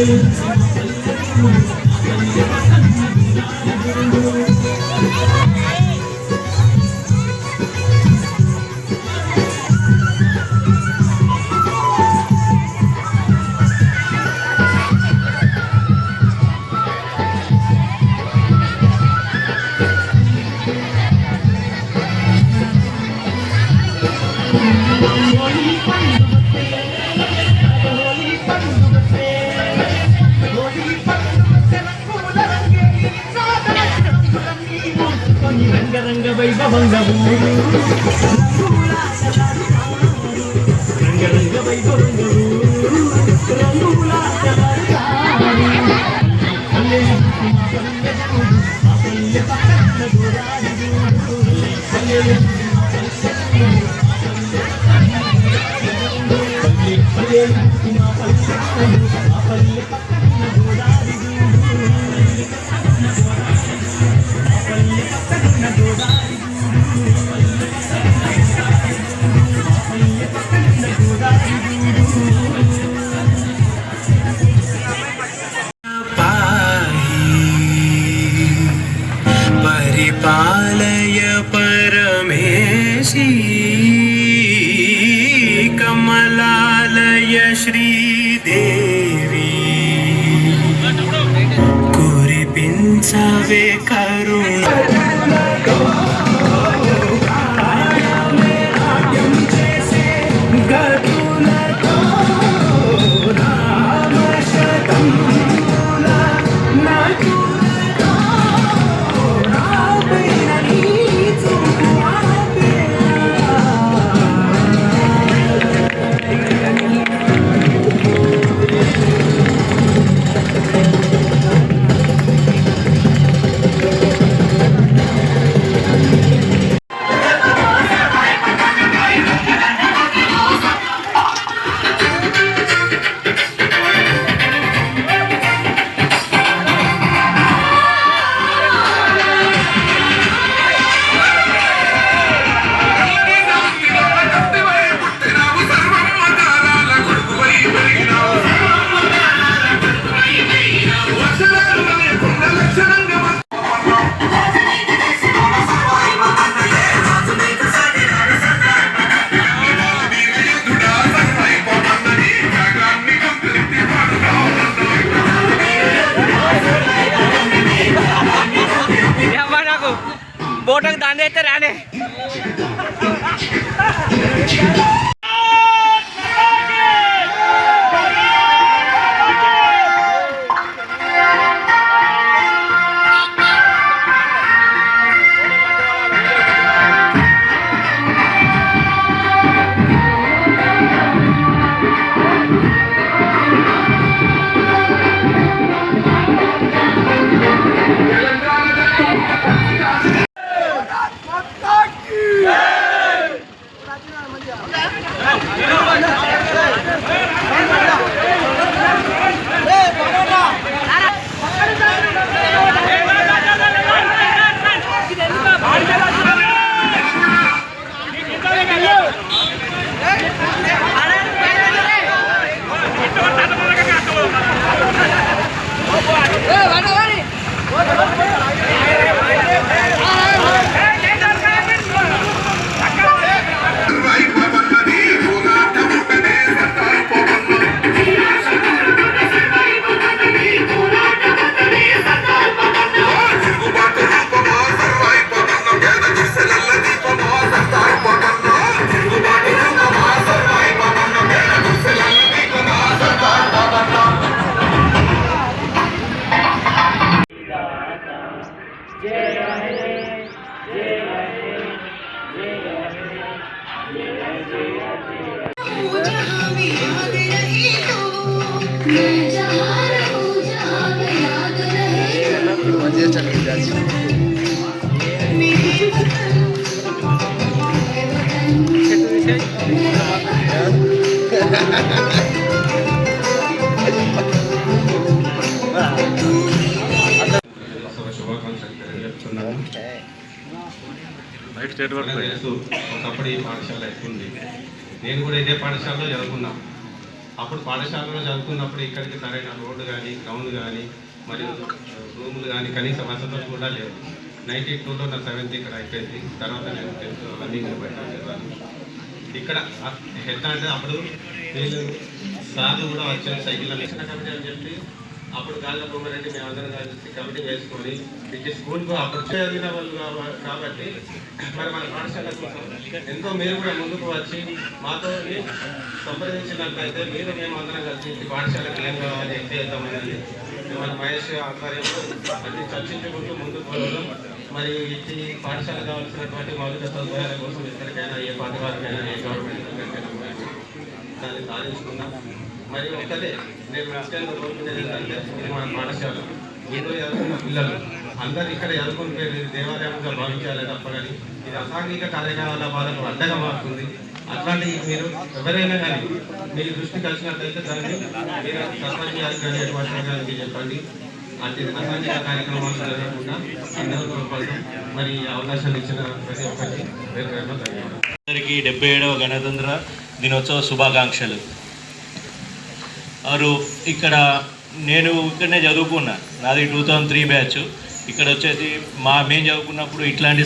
రంగరంగ మంగళము రంగరంగ వైభవంగము రంగుల పల్లె పల్లె పల్లె బోటకు దాన్ని అయితే రానే స్టేట్ ఒకప్పుడు ఈ పాఠశాల ఎక్కుంది నేను కూడా ఇదే పాఠశాలలో చదువుకున్నా. అప్పుడు పాఠశాలలో చదువుకున్నప్పుడు ఇక్కడికి సరైన రోడ్డు కానీ గ్రౌండ్ కానీ మరియు రూములు కానీ కనీస వసతులు కూడా లేవు. నైన్టీ టూలో నా సెవెంత్ ఇక్కడ అయిపోయింది. తర్వాత నేను టెన్త్ అవన్నీ బయట ఇక్కడ ఎట్లా అంటే అప్పుడు వీళ్ళు సార్లు కూడా వచ్చారు సైకిల్ లక్షణ కమిటీ అని చెప్పి అప్పుడు గాలిలో మేము అందరం కలిసి కమిటీ వేసుకొని ఇది స్కూల్కు అప్పుడు చదివిన వాళ్ళు కాబట్టి మరి మన పాఠశాల కోసం ఎంతో మీరు కూడా ముందుకు వచ్చి మాతో సంప్రదించినట్లయితే మీరు మేము అందరం కలిసి ఈ పాఠశాలకు ఏం కావాలి ఎంత చేద్దామనేది మన మహేష్ ఆధ్వర్యంలో అన్ని చర్చించుకుంటూ ముందుకు పోవడం మరియు ఇచ్చి పాఠశాల కావాల్సినటువంటి మౌలిక సదుపాయాల కోసం ఎక్కడికైనా ఏ పార్టీ వారికైనా ఏ గవర్నమెంట్ దాన్ని సాధించుకున్నాం మరియు ఒక్కటే నేను ముఖ్యంగా కోరుకునేది ఏంటంటే ఇది మన పాఠశాల. ఇందులో చదువుకున్న పిల్లలు అందరూ ఇక్కడ చదువుకుంటే దేవాలయంగా భావించాలి తప్ప కానీ ఇది అసాంఘిక కార్యకలాపాలకు అడ్డగా మారుతుంది. అట్లాంటి మీరు ఎవరైనా కానీ మీ దృష్టికి కలిసినట్లయితే దాన్ని మీరు సర్పంచ్ గారికి కానీ హెడ్ మాస్టర్ గారికి చెప్పండి. అట్టి అసాంఘిక కార్యక్రమాలు జరగకుండా అందరూ కోసం మరి అవకాశాలు ఇచ్చిన ప్రతి ఒక్కరికి అందరికీ డెబ్బై ఏడవ గణతంత్ర దినోత్సవ శుభాకాంక్షలు. వారు ఇక్కడ నేను ఇక్కడనే చదువుకున్నా. నాది టూ థౌజండ్ త్రీ బ్యాచ్. ఇక్కడ వచ్చేసి మా మేము చదువుకున్నప్పుడు ఇట్లాంటి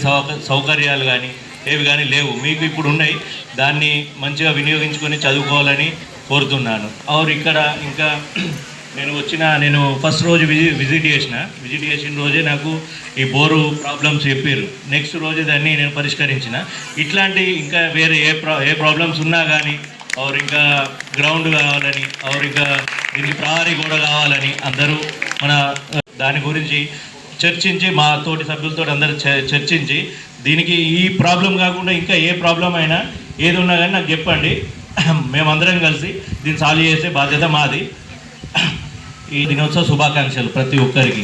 సౌకర్యాలు కానీ ఏవి కానీ లేవు. మీకు ఇప్పుడు ఉన్నాయి. దాన్ని మంచిగా వినియోగించుకొని చదువుకోవాలని కోరుతున్నాను. ఆరు ఇక్కడ ఇంకా నేను వచ్చిన నేను ఫస్ట్ రోజు విజి విజిట్ చేసిన. విజిట్ చేసిన రోజే నాకు ఈ బోరు ప్రాబ్లమ్స్ చెప్పారు నెక్స్ట్ రోజే దాన్ని నేను పరిష్కరించిన. ఇట్లాంటి ఇంకా వేరే ఏ ప్రా ఏ ప్రాబ్లమ్స్ ఉన్నా కానీ ఆర్ ఇంకా గ్రౌండ్ కావాలని ఆర్ ఇంకా దీనికి ప్రహారీ గోడ కావాలని అందరూ మన దాని గురించి చర్చించి మా తోటి సభ్యులతో అందరూ చ- చర్చించి దీనికి ఈ ప్రాబ్లం కాకుండా ఇంకా ఏ ప్రాబ్లం అయినా ఏది ఉన్నా కానీ నాకు చెప్పండి. మేమందరం కలిసి దీన్ని సాల్వ్ చేసే బాధ్యత మాది. ఈ దినోత్సవ శుభాకాంక్షలు ప్రతి ఒక్కరికి.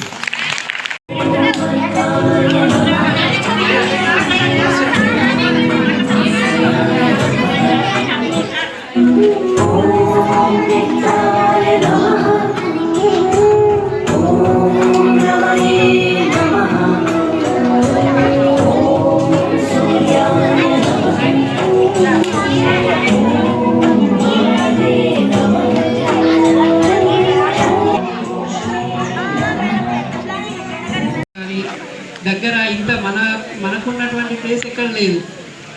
ఉన్నటువంటి ప్లేస్ ఎక్కడ లేదు.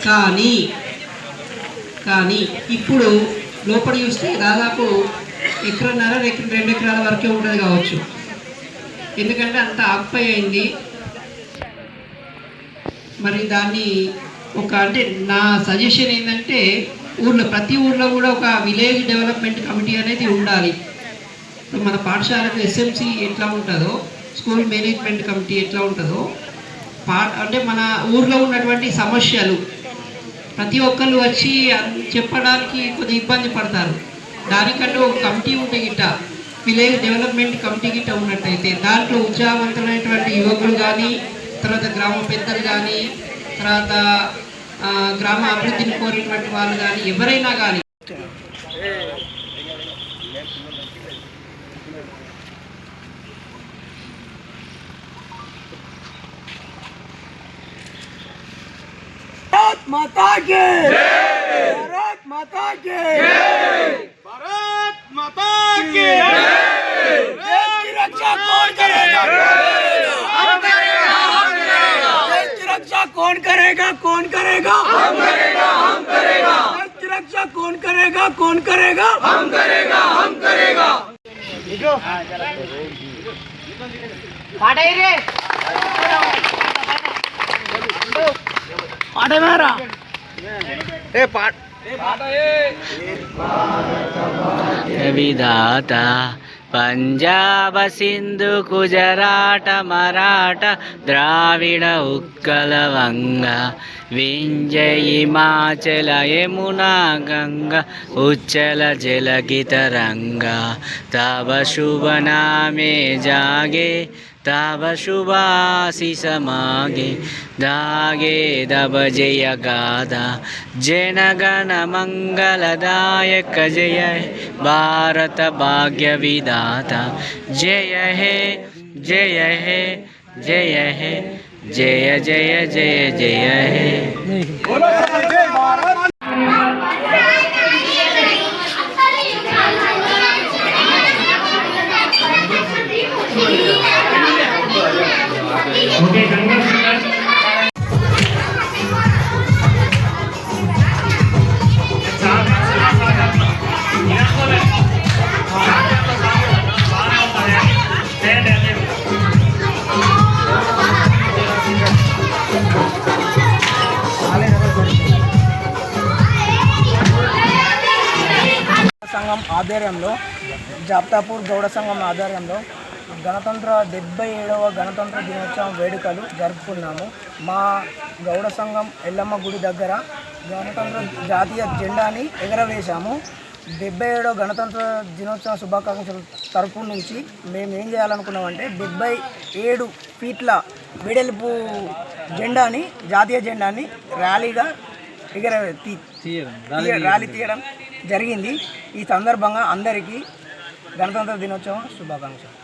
కానీ కానీ ఇప్పుడు లోపల చూస్తే దాదాపు ఎకరన్నర ఎకర రెండు ఎకరాల వరకే ఉండదు కావచ్చు. ఎందుకంటే అంత ఆక్పై అయింది. మరి దాన్ని ఒక అంటే నా సజెషన్ ఏంటంటే ఊర్లో ప్రతి ఊర్లో కూడా ఒక విలేజ్ డెవలప్మెంట్ కమిటీ అనేది ఉండాలి. ఇప్పుడు మన పాఠశాలకు ఎస్ఎంసి ఎట్లా ఉంటుందో స్కూల్ మేనేజ్మెంట్ కమిటీ ఎట్లా ఉంటుందో అంటే మన ఊర్లో ఉన్నటువంటి సమస్యలు. ప్రతి ఒక్కరు వచ్చి చెప్పడానికి కొద్దిగా ఇబ్బంది పడతారు. దానికంటే ఒక కమిటీ ఉంటే గిట్ట విలేజ్ డెవలప్మెంట్ కమిటీ గిట్ట ఉన్నట్టయితే దాంట్లో ఉత్సాహవంతమైనటువంటి యువకులు కానీ తర్వాత గ్రామ పెద్దలు కానీ తర్వాత గ్రామ అభివృద్ధిని కోరినటువంటి వాళ్ళు కానీ ఎవరైనా కానీ माता के। भारत माता के। भारत माता के। देश की रक्षा कौन करेगा? देश की रक्षा कौन करेगा? कौन करेगा? हम करेगा हम करेगा। देश की रक्षा कौन करेगा? कौन करेगा? हम करेगा हम करेगा। फाटाई रे। విధాత పంజాబ సింధు గుజరాట మరాఠ ద్రావిడ ఉత్కల వంగ వింజ హిమాచల యమునా గంగ ఉచ్చల జలగిత రంగ తవ శుభ నామే జాగే तव शुभाशिष मागे दागे दब जय जनगण मङ्गलदायक जय, भारत भाग्य विधाता। जय हे जय हे जय हे, जय जय जय जय हे। ఆధ్వర్యంలో జాప్తాపూర్ గౌడ సంఘం ఆధ్వర్యంలో గణతంత్ర డెబ్బై ఏడవ గణతంత్ర దినోత్సవం వేడుకలు జరుపుకున్నాము. మా గౌడ సంఘం ఎల్లమ్మ గుడి దగ్గర గణతంత్ర జాతీయ జెండాని ఎగరవేశాము. డెబ్బై ఏడవ గణతంత్ర దినోత్సవ శుభాకాంక్షల తరపు నుంచి మేము ఏం చేయాలనుకున్నామంటే డెబ్బై ఏడు ఫీట్ల వెడల్పు జెండాని జాతీయ జెండాని ర్యాలీగా ఎగర ర్యాలీ తీయడం జరిగింది. ఈ సందర్భంగా అందరికీ గణతంత్ర దినోత్సవం శుభాకాంక్షలు.